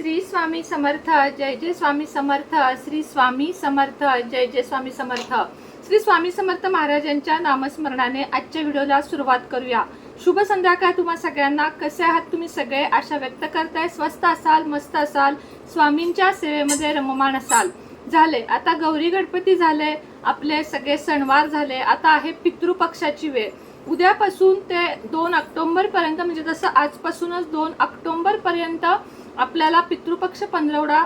श्री स्वामी समर्थ जय जय स्वामी समर्थ श्री स्वामी समर्थ जय जय स्वामी समर्थ. श्री स्वामी समर्थ महाराजांच्या नामस्मरणाने आजच्या व्हिडिओला सुरुवात करूया. शुभ संध्याकाळ तुम्हा सगळ्यांना. कसे आहात तुम्ही सगळे? आशा व्यक्त करताय. स्वस्त असाल मस्त असाल. स्वामींच्या सेवेमध्ये रममान असाल. झाले. आता गौरी गणपती झाले. आपले सगळे सणवार झाले. आता आहे पितृपक्षाची वेळ. उद्यापासून ते दोन ऑक्टोंबरपर्यंत म्हणजे जसं आजपासूनच दोन ऑक्टोंबरपर्यंत आपल्याला पितृपक्ष पंधरवडा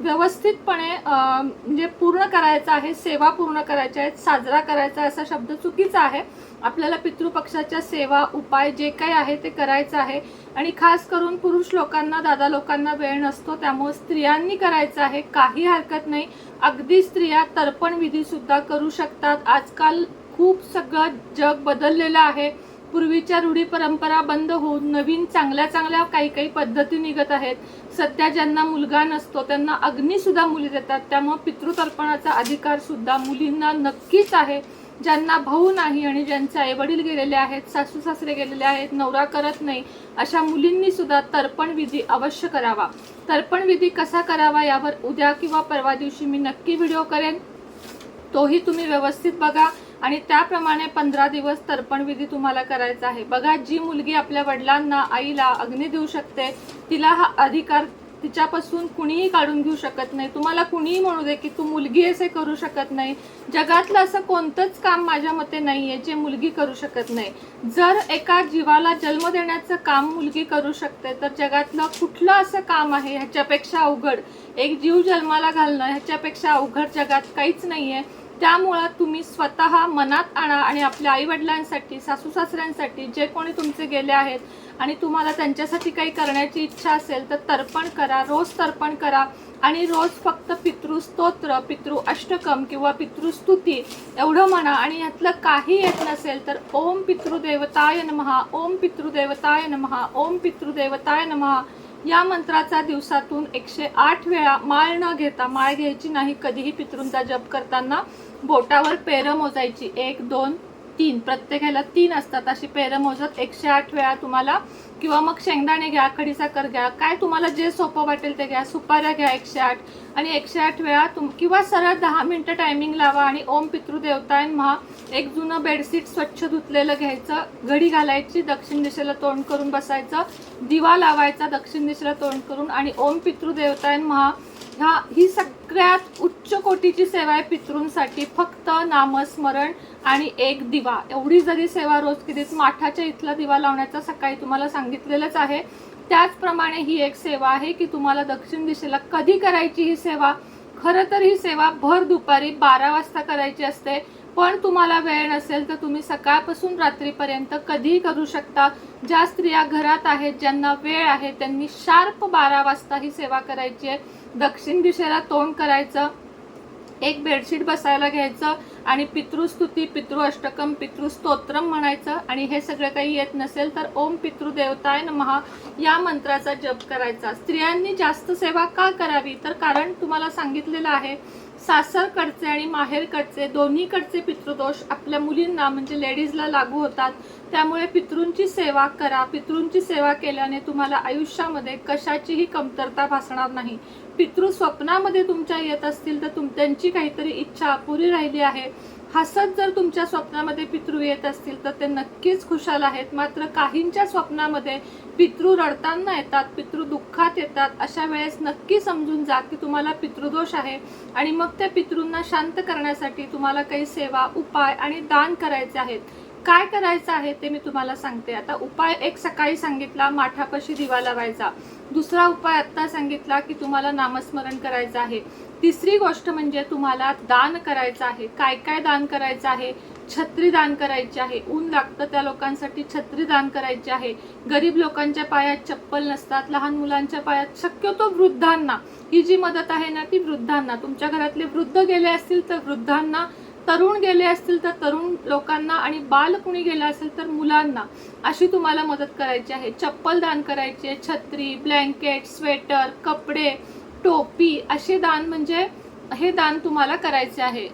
व्यवस्थितपणे म्हणजे पूर्ण करायचा आहे सेवा पूर्ण करायच्या आहेत साजरा करायचा आहे असा शब्द चुकीचा आहे. आपल्याला पितृपक्षाच्या सेवा उपाय जे काही आहे ते करायचं आहे. आणि खास करून पुरुष लोकांना दादा लोकांना वेळ नसतो त्यामुळे स्त्रियांनी करायचं आहे. काही हरकत नाही. अगदी स्त्रिया तर्पण विधीसुद्धा करू शकतात. आजकाल खूप सगळं जग बदललेलं आहे. पूर्वीच्या रूढी परंपरा बंद होऊन नवीन चांगल्या चांगल्या काही काही पद्धती निघत आहेत. सध्या ज्यांना मुलगा नसतो त्यांना अग्निसुद्धा मुली देतात. त्यामुळं पितृतर्पणाचा अधिकार सुद्धा मुलींना नक्कीच आहे. ज्यांना भाऊ नाही आणि ज्यांचे आईवडील गेलेले आहेत सासू सासरे गेलेले आहेत नवरा करत नाही अशा मुलींनी सुद्धा तर्पण विधी अवश्य करावा. तर्पण विधी कसा करावा यावर उद्या किंवा परवा दिवशी मी नक्की व्हिडिओ करेन. तोही तुम्ही व्यवस्थित बघा. आणि त्याप्रमाणे पंधरा दिवस तर्पण विधी तुम्हाला करायचा आहे. बघा जी मुलगी आपल्या वडिलांना आईला अग्नी देऊ शकते तिला हा अधिकार तिच्यापासून कुणीही काढून घेऊ शकत नाही. तुम्हाला कुणीही म्हणू दे की तू मुलगी असे करू शकत नाही. जगातलं असं कोणतंच काम माझ्या मते नाही आहे जे मुलगी करू शकत नाही. जर एका जीवाला जन्म देण्याचं काम मुलगी करू शकते तर जगातलं कुठलं असं काम आहे ह्याच्यापेक्षा अवघड? एक जीव जन्माला घालणं ह्याच्यापेक्षा अवघड जगात काहीच नाही आहे त्यामुळं तुम्ही स्वतः मनात आणा आणि आपल्या आईवडिलांसाठी सासू सासऱ्यांसाठी जे कोणी तुमचे गेले आहेत आणि तुम्हाला त्यांच्यासाठी काही करण्याची इच्छा असेल तर तर्पण करा रोज तर्पण करा आणि रोज फक्त पितृस्तोत्र पितृ अष्टकम किंवा पितृस्तुती एवढं म्हणा आणि यातलं काही येत नसेल तर ओम पितृदेवताय नमहा ओम पितृदेवताय नमहा ओम पितृदेवताय नमहा या मंत्राचा दिवसातून एकशे आठ वेळा माळ न घेता माळ घ्यायची नाही कधीही पितृंचा जप करताना. बोटावर पेरं मोजायची. एक दोन तीन. प्रत्येकाला तीन असतात. अशी पेरं मोजत एकशे आठ वेळा तुम्हाला किंवा मग शेंगदाणे घ्या खडीसाखर घ्या काय तुम्हाला जे सोपं वाटेल ते घ्या. सुपाऱ्या घ्या एकशे आठ. आणि एकशे आठ वेळा तुम किंवा सरळ दहा मिनटं टायमिंग लावा आणि ओम पितृदेवतायन महा एक जुनं बेडशीट स्वच्छ धुतलेलं घ्यायचं. घडी घालायची दक्षिण दिशेला तोंड करून बसायचं. दिवा लावायचा दक्षिण दिशेला तोंड करून आणि ओम पितृदेवतायन महा ह्या ही सगळ्यात उच्च कोटीची सेवा आहे पितृंसाठी. फक्त नामस्मरण आणि एक दिवा. एवढी जरी सेवा रोज कितीच माठाच्या इथला दिवा लावण्याचा सकाळी तुम्हाला सांगितलेलंच आहे. त्याचप्रमाणे ही एक सेवा आहे की तुम्हाला दक्षिण दिशेला कधी करायची ही सेवा? खरं तर ही सेवा भर दुपारी बारा वाजता करायची असते. पण तुम्हाला वेळ नसेल तर तुम्ही सकाळपासून रात्रीपर्यंत कधीही करू शकता. ज्या स्त्रिया घरात आहेत ज्यांना वेळ आहे त्यांनी शार्प बारा वाजता ही सेवा करायची आहे. दक्षिण दिशेला तोंड करायचं एक बेडशीट बसायला घ्यायचं आणि पितृस्तुती पितृ अष्टकम पितृस्तोत्रम म्हणायचं. आणि हे सगळं काही येत नसेल तर ओम पितृदेवताय नमहा या मंत्राचा जप करायचा. स्त्रियांनी जास्त सेवा का करावी? तर कारण तुम्हाला सांगितलेलं आहे सासरकडचे आणि माहेरकडचे दोन्हीकडचे पितृदोष आपल्या मुलींना म्हणजे लेडीजला लागू होतात. त्यामुळे पितृंची सेवा करा. पितृंची सेवा केल्याने तुम्हाला आयुष्यामध्ये कशाचीही कमतरता भासणार नाही. पितृ स्वप्नामध्ये तुमच्या येत असतील तर तुम त्यांची काहीतरी इच्छा अपुरी राहिली आहे. हसत जर तुमच्या स्वप्नामध्ये पितृ येत असतील तर ते नक्कीच खुशाल आहेत. मात्र काहींच्या स्वप्नामध्ये पितृ रडताना येतात पितृ दुःखात येतात. अशा वेळेस नक्की समजून जा की तुम्हाला पितृदोष आहे आणि मग त्या पितृंना शांत करण्यासाठी तुम्हाला काही सेवा उपाय आणि दान करायचे आहेत. काय करायचं आहे ते मी तुम्हाला सांगते. आता उपाय एक सकाळी सांगितला माठापाशी दिवा लावायचा. दुसरा उपाय आत्ता सांगितला की तुम्हाला नामस्मरण करायचं आहे. तिसरी गोष्ट म्हणजे तुम्हाला दान करायचं आहे. काय काय दान करायचं आहे? छत्री दान करायची आहे. ऊन लागतं त्या लोकांसाठी छत्री दान करायची आहे. गरीब लोकांच्या पायात चप्पल नसतात लहान मुलांच्या पायात शक्यतो वृद्धांना. ही जी मदत आहे ना ती वृद्धांना. तुमच्या घरातले वृद्ध गेले असतील तर वृद्धांना तरुण गेले असतील तर तरुण लोकांना आणि बाल कुणी गेलं असेल तर मुलांना अशी तुम्हाला मदत करायची आहे. चप्पल दान करायची आहे छत्री ब्लँकेट स्वेटर कपडे टोपी असे दान म्हणजे हे दान तुम्हाला करायचे आहे.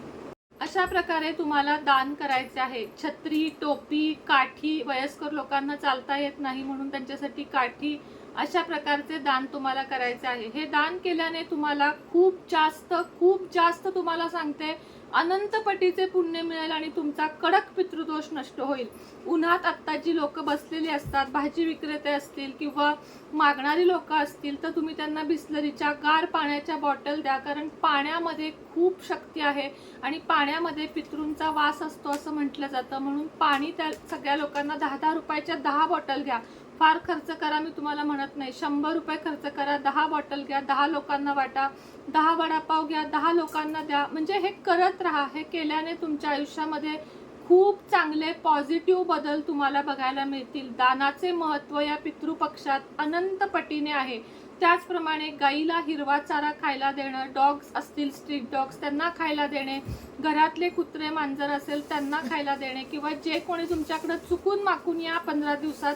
अशा प्रकारे तुम्हाला दान करायचे आहे. छत्री टोपी काठी वयस्कर लोकांना चालता येत नाही म्हणून त्यांच्यासाठी काठी अशा प्रकारचे दान तुम्हाला करायचे आहे. हे दान केल्याने तुम्हाला खूप जास्त खूप जास्त तुम्हाला सांगते अनंतपटीचे पुण्य मिळेल आणि तुमचा कडक पितृदोष नष्ट होईल. उन्हात आत्ता जी लोक बसलेली असतात भाजी विक्रेते असतील किंवा मागणारी लोक असतील तर तुम्ही त्यांना बिस्लरीच्या गार पाण्याच्या बॉटल द्या कारण पाण्यामध्ये खूप शक्ती आहे आणि पाण्यामध्ये पितृंचा वास असतो असं म्हटलं जातं. म्हणून पाणी त्या सगळ्या लोकांना दहा दहा रुपयाच्या दहा बॉटल घ्या फार खर्च करा मी तुम्हाला म्हणत नाही. शंभर रुपये खर्च करा दहा बॉटल घ्या दहा लोकांना वाटा दहा वडापाव घ्या दहा लोकांना द्या. म्हणजे हे करत राहा. हे केल्याने तुमच्या आयुष्यामध्ये खूप चांगले पॉझिटिव्ह बदल तुम्हाला बघायला मिळतील. दानाचे महत्त्व या पितृपक्षात अनंत पटीने आहे. त्याचप्रमाणे गाईला हिरवा चारा खायला देणं डॉग्स असतील स्ट्रीट डॉग्स त्यांना खायला देणे घरातले कुत्रे मांजर असेल त्यांना खायला देणे किंवा जे कोणी तुमच्याकडं चुकून माकून या पंधरा दिवसात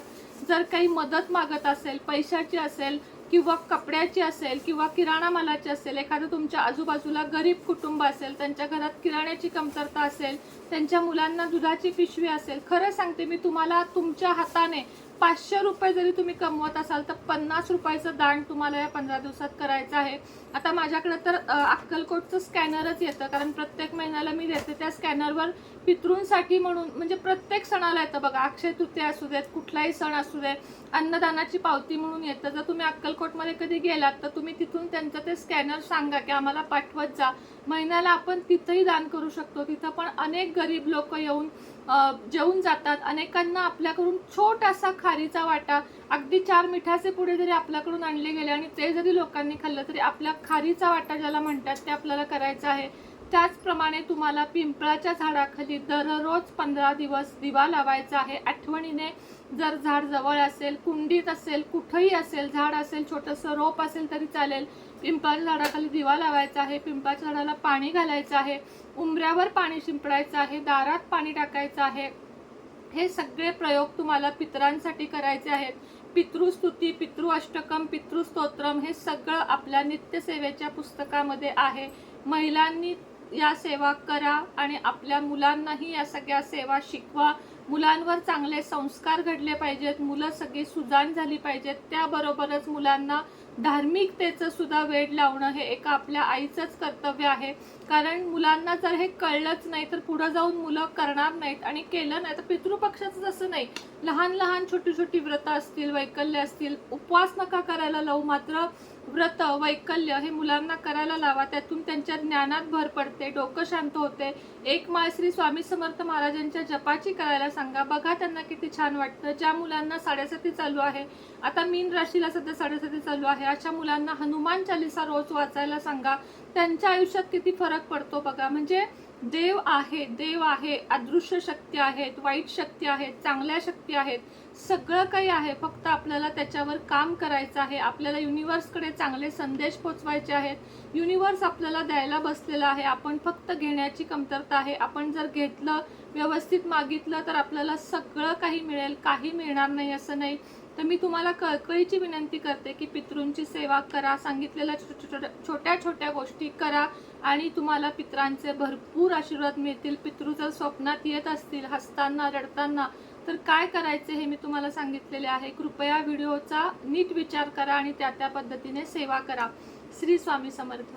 जर काही मदत मागत असेल पैशाची असेल किंवा कपड्याची असेल किंवा किराणा मालाची असेल एखादं तुमच्या आजूबाजूला गरीब कुटुंब असेल त्यांच्या घरात किराण्याची कमतरता असेल त्यांच्या मुलांना दुधाची पिशवी असेल खरं सांगते मी तुम्हाला तुमच्या हाताने पाचशे रुपये जरी तुम्ही कमवत असाल तर पन्नास रुपयाचं दान तुम्हाला या पंधरा दिवसात करायचं आहे. आता माझ्याकडे तर अक्कलकोटचं स्कॅनरच येतं कारण प्रत्येक महिन्याला मी देते. त्या स्कॅनरवर पितृंसाठी म्हणून म्हणजे प्रत्येक सणाला येतं बघा. अक्षय तृतीया असू देत कुठलाही सण असू दे अन्नदानाची पावती म्हणून येतं. जर तुम्ही अक्कलकोटमध्ये कधी गेलात तर तुम्ही तिथून त्यांचं ते स्कॅनर सांगा की आम्हाला पाठवत जा. महिन्याला आपण तिथंही दान करू शकतो. तिथं पण अनेक गरीब लोक येऊन जेवून जातात. अनेकांना आपल्याकडून छोटासा खारीचा वाटा अगदी चार मिठाचे पुढे जरी आपल्याकडून आणले गेले आणि ते जरी लोकांनी खाल्लं तरी आपल्या खारीचा वाटा ज्याला म्हणतात ते आपल्याला करायचं आहे. त्याचप्रमाणे तुम्हाला पिंपळाच्या झाडाखाली दररोज पंधरा दिवस दिवा लावायचा आहे. आठवणीने जर झाड जवळ असेल कुंडीत असेल कुठंही असेल झाड असेल छोटंसं रोप असेल तरी चालेल. पिंपळाच्या झाडाखाली दिवा लावायचा आहे पिंपळाच्या झाडाला पाणी घालायचं आहे उंबऱ्यावर पाणी शिंपडायचं आहे दारात पाणी टाकायचं आहे. हे सगळे प्रयोग तुम्हाला पितरांसाठी करायचे आहेत. पितृस्तुती पितृ अष्टकम पितृस्तोत्रम हे सगळं आपल्या नित्यसेवेच्या पुस्तकामध्ये आहे. महिलांनी या सेवा करा आणि आपल्या मुलांनाही या सगळ्या सेवा शिकवा. मुलांवर चांगले संस्कार घडले पाहिजेत मुलं सगळी सुजाण झाली पाहिजेत. त्याबरोबरच मुलांना धार्मिकतेचं सुद्धा वेड लावणं हे एका आपल्या आईचंच कर्तव्य आहे. कारण मुलांना जर हे कळलंच नाही तर पुढं जाऊन मुलं करणार नाहीत आणि केलं नाही तर पितृपक्षाचं असं नाही. लहान लहान छोटी छोटी व्रतं असतील वैकल्य असतील उपवास नका करायला लावू. मात्र व्रत वैकल्य हे मुलांना करायला लावा. त्यातून त्यांच्या ज्ञानात भर पडते डोकं शांत होते. एक माळ श्री स्वामी समर्थ महाराजांच्या जपाची करायला सांगा. बघा त्यांना किती छान वाटतं. ज्या मुलांना साडेसाती चालू आहे आता मीन राशीला सध्या साडेसाती चालू आहे अशा मुलांना हनुमान चालिसा रोज वाचायला सांगा. त्यांच्या आयुष्यात किती फरक पडतो बघा. म्हणजे देव आहे देव आहे अदृश्य शक्ती आहेत वाईट शक्ती आहेत चांगल्या शक्ती आहेत सगळं काही आहे. फक्त आपल्याला त्याच्यावर काम करायचं आहे. आपल्याला युनिवर्सकडे चांगले संदेश पोचवायचे आहेत. युनिवर्स आपल्याला द्यायला बसलेला आहे. आपण फक्त घेण्याची कमतरता आहे. आपण जर घेतलं व्यवस्थित मागितलं तर आपल्याला सगळं काही मिळेल. काही मिळणार नाही असं नाही. तर मी तुम्हाला कळकळीची विनंती करते की पितृंची सेवा करा सांगितलेल्या छोट्या छोट्या छोट्या छोट्या गोष्टी करा आणि तुम्हाला पित्रांचे भरपूर आशीर्वाद मिळतील. पितृ जर स्वप्नात येत असतील हसताना रडताना तर काय करायचे हे मी तुम्हाला सांगितलेले आहे. कृपया व्हिडिओचा नीट विचार करा आणि त्या त्या पद्धतीने सेवा करा. श्री स्वामी समर्थ.